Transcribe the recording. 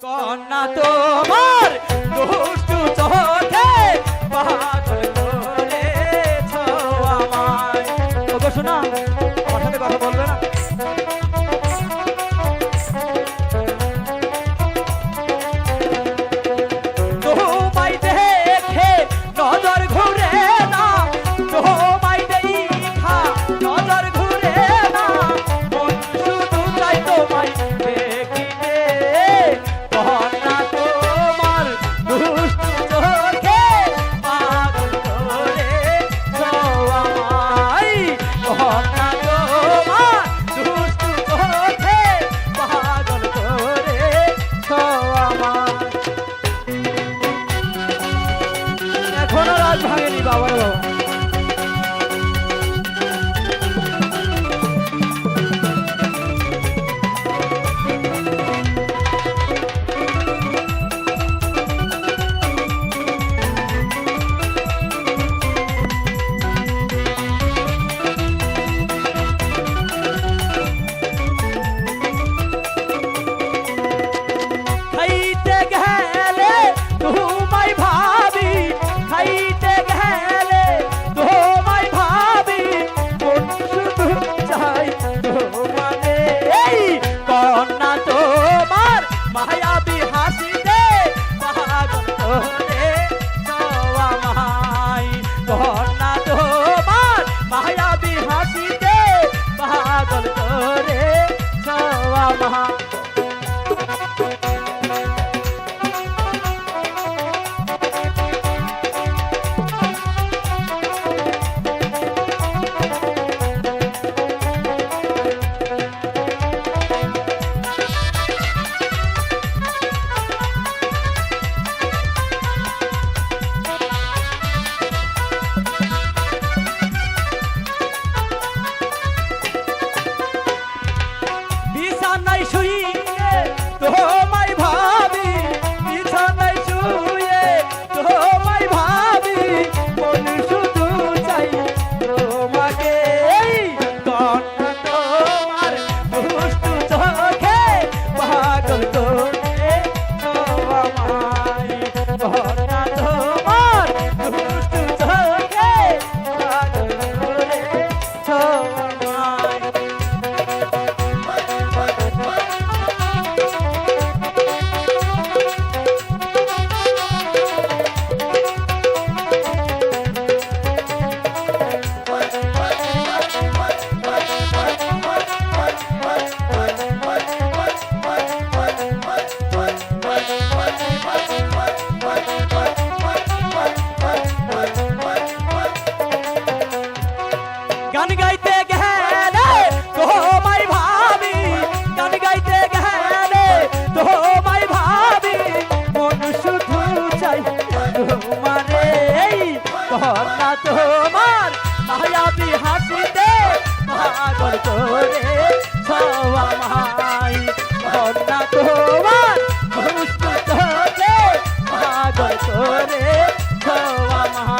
কন্যা তোমার দুষ্টু চোখে পাগল করেছ আমার শোনা নাই শুইয়ে তোর তোমার মায়াবি হাসিতে পাগল করে সবাই কন্যা তোমার ভবিষ্যতে পাগল করে সবাই